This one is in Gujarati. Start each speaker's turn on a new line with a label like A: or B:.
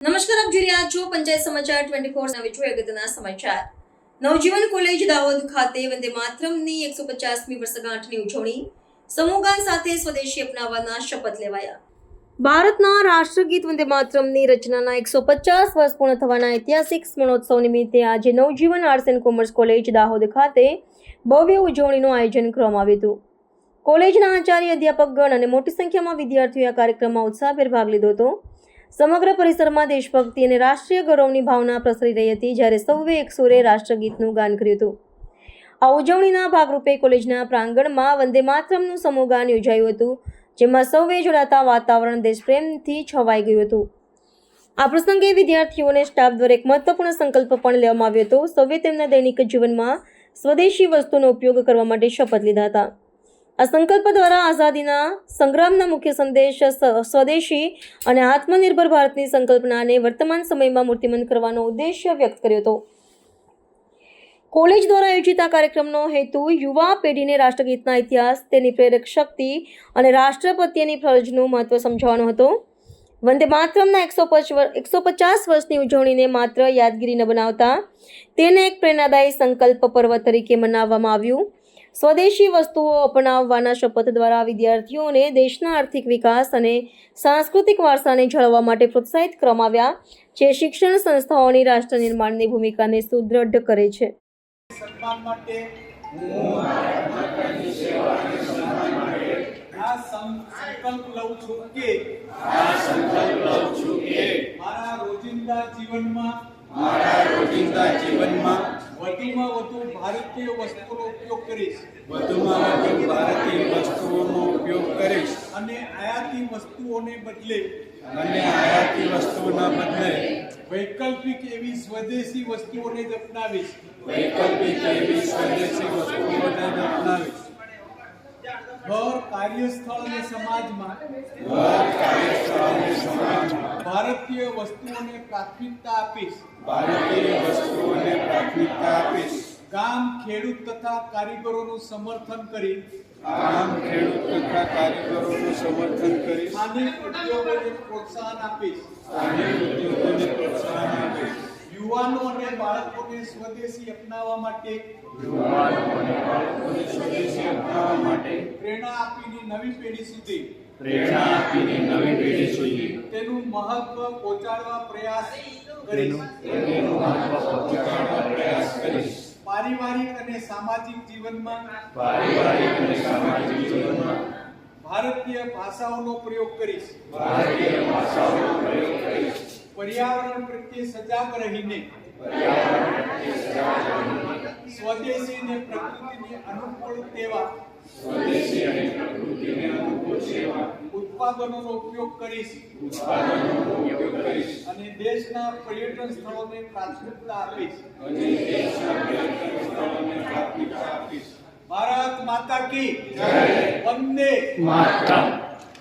A: નમસ્કાર, આપ જોઈ રહ્યા છો પંચાયત સમાચાર ટ્વેન્ટી ફોર નવી જોઈએ અગત્યના સમાચાર. નવજીવન કોલેજ દાહોદ ખાતે વંદે માતરમની એકસો પચાસમી વર્ષગાંઠની ઉજવણી. સમૂહગાન સાથે સ્વદેશી અપનાવવાના શપથ લેવાયા. ભારતના રાષ્ટ્રગીત વંદે માતરમની રચનાના એકસો પચાસ વર્ષ પૂર્ણ થવાના ઐતિહાસિક સ્મરણોત્સવ નિમિત્તે આજે Navjivan arts and commerce college Dahod ખાતે ભવ્ય ઉજવણીનું આયોજન કરવામાં આવ્યું હતું. કોલેજના આચાર્ય, અધ્યાપકગણ અને મોટી સંખ્યામાં વિદ્યાર્થીઓએ આ કાર્યક્રમમાં ઉત્સાહભેર ભાગ લીધો હતો. સમગ્ર પરિસરમાં દેશભક્તિ અને રાષ્ટ્રીય ગૌરવની ભાવના પ્રસરી રહી હતી જ્યારે સૌએ એક સુરે રાષ્ટ્રગીતનું ગાન કર્યું હતું. આ ઉજવણીના ભાગરૂપે કોલેજના પ્રાંગણમાં વંદે માતરમનું સમૂહગાન યોજાયું હતું, જેમાં સૌએ જોડાતા વાતાવરણ દેશપ્રેમથી છવાઈ ગયું હતું. આ પ્રસંગે વિદ્યાર્થીઓને સ્ટાફ દ્વારા એક મહત્વપૂર્ણ સંકલ્પ પણ લેવામાં આવ્યો હતો. સૌએ તેમના દૈનિક જીવનમાં સ્વદેશી વસ્તુનો ઉપયોગ કરવા માટે શપથ લીધા હતા. આ સંકલ્પ દ્વારા આઝાદીના સંગ્રામના મુખ્ય સંદેશ સ્વદેશી અને આત્મનિર્ભર ભારતની સંકલ્પનાને વર્તમાન સમયમાં મૂર્તિમંત કરવાનો ઉદ્દેશ્ય વ્યક્ત કર્યો હતો. કોલેજ દ્વારા આયોજિત આ કાર્યક્રમનો હેતુ યુવા પેઢીને રાષ્ટ્રગીતના ઇતિહાસ, તેની પ્રેરક શક્તિ અને રાષ્ટ્ર પ્રત્યેની ફરજનું મહત્વ સમજાવવાનો હતો. વંદે માતરમના એકસો એકસો પચાસ વર્ષની ઉજવણીને માત્ર યાદગીરી ન બનાવતા તેને એક પ્રેરણાદાયી સંકલ્પ પર્વ તરીકે મનાવવામાં આવ્યું. સ્વદેશી વસ્તુઓ અપનાવવાના શપથ દ્વારા વિદ્યાર્થીઓને દેશના આર્થિક વિકાસ અને સાંસ્કૃતિક વારસાને જાળવવા માટે પ્રોત્સાહિત કરવામાં આવ્યા જે શિક્ષણ સંસ્થાઓની રાષ્ટ્ર નિર્માણની ભૂમિકાને સુદૃઢ કરે છે.
B: આ સંકલ્પ લઉં છું કે મારા રોજિંદા જીવનમાં
C: મારા રોજિંદા જીવનમાં
B: વધુમાં વધુ ભારતીય વસ્તુનો ઉપયોગ કરીશ.
C: વધુમાં વધુ ભારતીય વસ્તુઓનો ઉપયોગ કરીશ.
B: અને આયાતી વસ્તુઓને બદલે
C: અને આયાતી વસ્તુઓના બદલે
B: વૈકલ્પિક એવી સ્વદેશી વસ્તુઓને જ અપનાવીશ.
C: વૈકલ્પિક એવી સ્વદેશી વસ્તુઓને જ અપનાવીશ.
B: ઘર કાર્યસ્થળ અને સમાજમાં. ભારતીય વસ્તુઓને પ્રાથમિકતા આપીશ.
C: ભારતીય વસ્તુઓને પ્રાથમિકતા આપીશ
B: ગામ, ખેડૂત તથા કારીગરોનું સમર્થન કરી.
C: આમ ખેડૂત તથા કારીગરોનું સમર્થન કરી
B: સ્થાનિક ઉદ્યોગોને પ્રોત્સાહન આપીશ
C: સ્થાનિક ઉદ્યોગોને પ્રોત્સાહન આપીશ.
B: યુવાનો અને બાળકોને સ્વદેશી અપનાવવા માટે
C: અને સ્વદેશી અપનાવવા માટે
B: પ્રેરણા આપીને નવી પેઢી સુધી
C: પ્રેરણા આપીને નવી પેઢી સુધી
B: તેનું મહત્વ પહોંચાડવા પ્રયાસ કરીશ.
C: તેનું મહત્વ પહોંચાડવા પ્રયાસ કરીશ.
B: પારિવારિક અને સામાજિક જીવનમાં
C: પારિવારિક અને સામાજિક જીવનમાં
B: ભારતીય ભાષાઓનો પ્રયોગ કરીશ.
C: ભારતીય ભાષાઓનો પ્રયોગ કરીશ.
B: પર્યાવરણ પ્રત્યે સજાગ રહીને. સ્વદેશી અને પ્રકૃતિને અનુકૂળ તેવા ઉત્પાદનોનો ઉપયોગ કરીશ. અને દેશના પર્યટન સ્થળોને પ્રાથમિકતા આપીશ.
C: અને આપીશ
B: ભારત માતા કી વંદે.
C: માતરમ